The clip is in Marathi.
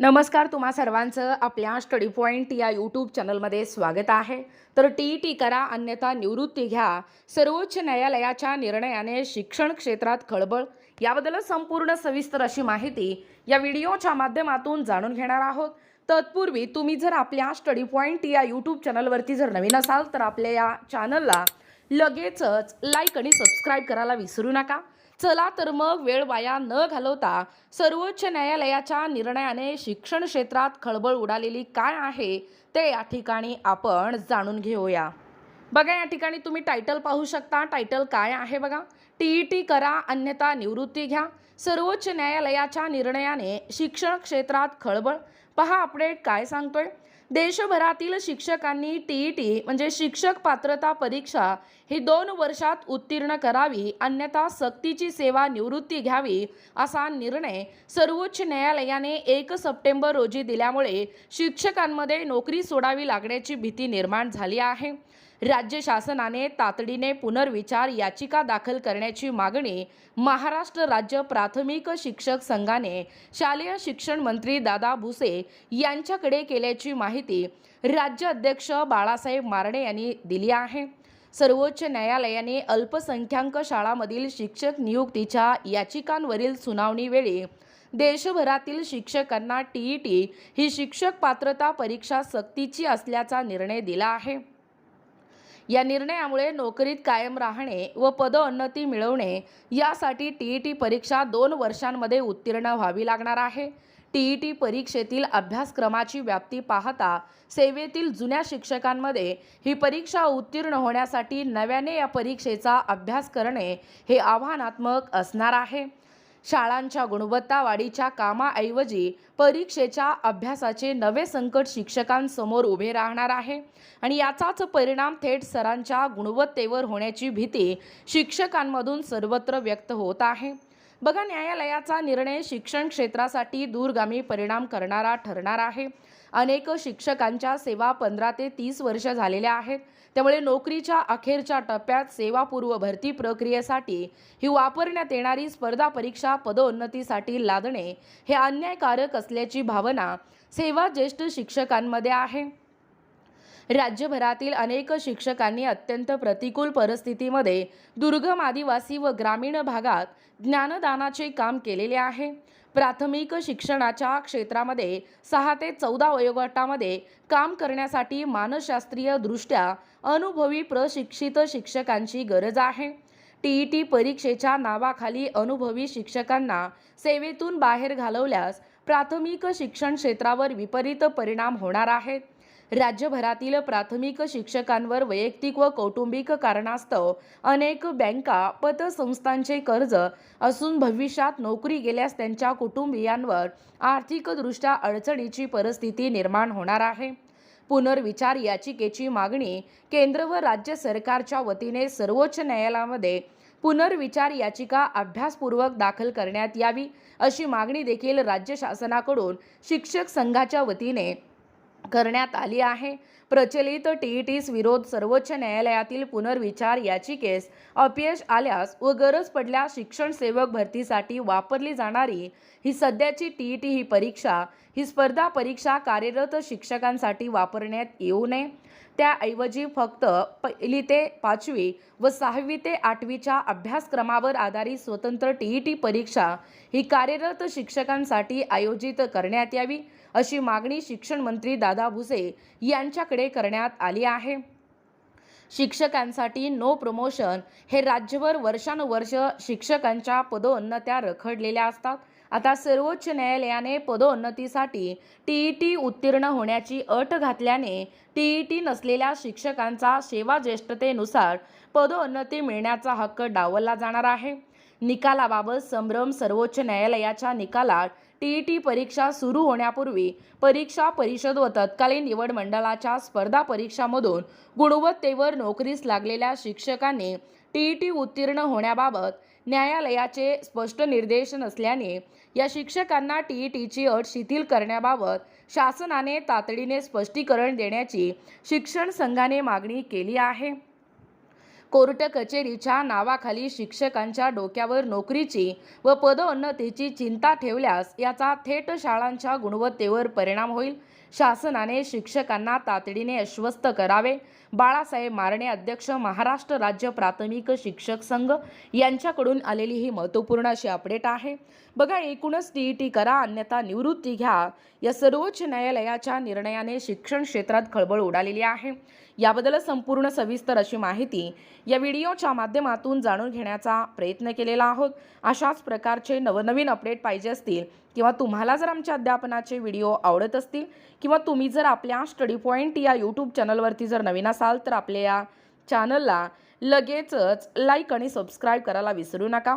नमस्कार तुम्हा सर्वांचं आपल्या स्टडी पॉईंट या यूट्यूब चॅनलमध्ये स्वागत आहे. तर टी ई टी करा अन्यथा निवृत्ती घ्या. सर्वोच्च न्यायालयाच्या निर्णयाने शिक्षण क्षेत्रात खळबळ. याबद्दल संपूर्ण सविस्तर अशी माहिती या व्हिडिओच्या माध्यमातून जाणून घेणार आहोत. तत्पूर्वी तुम्ही जर आपल्या स्टडी पॉईंट या यूट्यूब चॅनलवरती जर नवीन असाल तर आपल्या या चॅनलला लगेचच लाईक आणि सबस्क्राईब करायला विसरू नका. चला तर मग वेळ वाया न घालवता सर्वोच्च न्यायालयाच्या निर्णयाने शिक्षण क्षेत्रात खळबळ उडालेली काय आहे ते या ठिकाणी आपण जाणून घेऊया. बघा या ठिकाणी तुम्ही टायटल पाहू शकता. टायटल काय आहे बघा? टी ई टी करा अन्यथा निवृत्ती घ्या. सर्वोच्च न्यायालयाच्या निर्णयाने शिक्षण क्षेत्रात खळबळ. पहा अपडेट काय सांगतोय? देशभरातील शिक्षकांनी टी ई टी म्हणजे शिक्षक पात्रता परीक्षा ही दोन वर्षात उत्तीर्ण करावी अन्यथा सक्तीची सेवा निवृत्ती घ्यावी असा निर्णय सर्वोच्च न्यायालयाने एक सप्टेंबर रोजी दिल्यामुळे शिक्षकांमध्ये नोकरी सोडावी लागण्याची भीती निर्माण झाली आहे. राज्य शासनाने तातडीने पुनर्विचार याचिका दाखल करण्याची मागणी महाराष्ट्र राज्य प्राथमिक शिक्षक संघाने शालेय शिक्षण मंत्री दादा भुसे यांच्याकडे केल्याची माहिती राज्य अध्यक्ष बाळासाहेब मारणे यांनी दिली आहे. सर्वोच्च न्यायालयाने अल्पसंख्याक शाळांमधील शिक्षक नियुक्तीच्या याचिकांवरील सुनावणीवेळी देशभरातील शिक्षकांना टी ई टी ही शिक्षक पात्रता परीक्षा सक्तीची असल्याचा निर्णय दिला आहे. या निर्णयामुळे नोकरीत कायम राहणे व पदोन्नती मिळवणे यासाठी टी ई टी परीक्षा दोन वर्षांमध्ये उत्तीर्ण व्हावी लागणार आहे. टी ई टी परीक्षेतील अभ्यासक्रमाची व्याप्ती पाहता सेवेतील जुन्या शिक्षकांमध्ये ही परीक्षा उत्तीर्ण होण्यासाठी नव्याने या परीक्षेचा अभ्यास करणे हे आव्हानात्मक असणार आहे. शाळांच्या गुणवत्ता वाढीच्या कामाऐवजी परीक्षेच्या अभ्यासाचे नवे संकट शिक्षकांसमोर उभे राहणार आहे आणि याचाच परिणाम थेट सरांच्या गुणवत्तेवर होण्याची भीती शिक्षकांमधून सर्वत्र व्यक्त होत आहे. बघा न्यायालयाचा निर्णय शिक्षण क्षेत्रासाठी दूरगामी परिणाम करणारा ठरणार आहे. अनेक शिक्षकांच्या सेवा पंधरा ते तीस वर्ष झालेल्या आहेत. त्यामुळे नोकरीच्या अखेरच्या टप्प्यात सेवापूर्व भरती प्रक्रियेसाठी ही वापरण्यात येणारी स्पर्धा परीक्षा पदोन्नतीसाठी लादणे हे अन्यायकारक असल्याची भावना सेवा ज्येष्ठ शिक्षकांमध्ये आहे. राज्यभरातील अनेक शिक्षकांनी अत्यंत प्रतिकूल परिस्थितीमध्ये दुर्गम आदिवासी व ग्रामीण भागात ज्ञानदानाचे काम केलेले आहे. प्राथमिक शिक्षणाच्या क्षेत्रामध्ये सहा ते चौदा वयोगटामध्ये काम करण्यासाठी मानसशास्त्रीय दृष्ट्या अनुभवी प्रशिक्षित शिक्षकांची गरज आहे. टी ई टी परीक्षेच्या नावाखाली अनुभवी शिक्षकांना सेवेतून बाहेर घालवल्यास प्राथमिक शिक्षण क्षेत्रावर विपरीत परिणाम होणार आहेत. राज्यभरातील प्राथमिक शिक्षकांवर वैयक्तिक व कौटुंबिक कारणास्तव अनेक बँका पतसंस्थांचे कर्ज असून भविष्यात नोकरी गेल्यास त्यांच्या कुटुंबियांवर आर्थिकदृष्ट्या अडचणीची परिस्थिती निर्माण होणार आहे. पुनर्विचार याचिकेची मागणी केंद्र व राज्य सरकारच्या वतीने सर्वोच्च न्यायालयामध्ये पुनर्विचार याचिका अभ्यासपूर्वक दाखल करण्यात यावी अशी मागणी देखील राज्य शासनाकडून शिक्षक संघाच्या वतीने करण्यात आली आहे. प्रचलित टी ई टीस विरोध सर्वोच्च न्यायालयातील पुनर्विचार याचिकेस अपयश आल्यास व गरज पडल्यास शिक्षण सेवक भरतीसाठी वापरली जाणारी ही सध्याची टी ई टी ही परीक्षा ही स्पर्धा परीक्षा कार्यरत शिक्षकांसाठी वापरण्यात येऊ नये. त्याऐवजी फक्त पहिली ते पाचवी व सहावी ते आठवीच्या अभ्यासक्रमावर आधारित स्वतंत्र टी ई टी परीक्षा ही कार्यरत शिक्षकांसाठी आयोजित करण्यात यावी अशी मागणी शिक्षण मंत्री दादा भुसे यांच्याकडे करण्यात आली आहे. शिक्षकांसाठी नो प्रमोशन हे राज्यभर वर्षानुवर्ष शिक्षकांच्या पदोन्नत्या रखडलेल्या असतात. आता सर्वोच्च न्यायालयाने पदोन्नतीसाठी टी ई टी उत्तीर्ण होण्याची अट घातल्याने टी ई टी नसलेल्या शिक्षकांचा सेवा ज्येष्ठतेनुसार पदोन्नती मिळण्याचा हक्क डावलला जाणार आहे. निकालाबाबत संभ्रम सर्वोच्च न्यायालयाच्या निकालात टी ई टी परीक्षा सुरू होण्यापूर्वी परीक्षा परिषद व तत्कालीन निवड मंडळाच्या स्पर्धा परीक्षामधून गुणवत्तेवर नोकरीस लागलेल्या शिक्षकांनी टी ई टी उत्तीर्ण होण्याबाबत न्यायालयाचे स्पष्ट निर्देश नसल्याने या शिक्षकांना टी ई टीची अट शिथिल करण्याबाबत शासनाने तातडीने स्पष्टीकरण देण्याची शिक्षण संघाने मागणी केली आहे. कोर्ट कचेरीच्या नावाखाली शिक्षकांच्या डोक्यावर नोकरीची व पदोन्नतीची चिंता ठेवल्यास याचा थेट शाळांच्या गुणवत्तेवर परिणाम होईल. शासनाने शिक्षकांना तातडीने अस्वस्थ करावे. बाळासाहेब मारणे अध्यक्ष महाराष्ट्र राज्य प्राथमिक शिक्षक संघ यांच्याकडून आलेली ही महत्त्वपूर्ण अशी अपडेट आहे. बघा एकूणच टी ई टी करा अन्यथा निवृत्ती घ्या. या सर्वोच्च न्यायालयाच्या निर्णयाने शिक्षण क्षेत्रात खळबळ उडालेली आहे. याबद्दल संपूर्ण सविस्तर अशी माहिती या व्हिडिओच्या माध्यमातून जाणून घेण्याचा प्रयत्न केलेला आहोत. अशाच प्रकारचे नवनवीन अपडेट पाहिजे असतील किंवा तुम्हाला जर आमच्या अध्यापनाचे व्हिडिओ आवडत असतील किंवा तुम्ही जर आपल्या स्टडी पॉईंट या यूट्यूब चॅनलवरती जर नवीन असाल तर आपल्या या चॅनलला लगेचच लाईक आणि सबस्क्राईब करायला विसरू नका.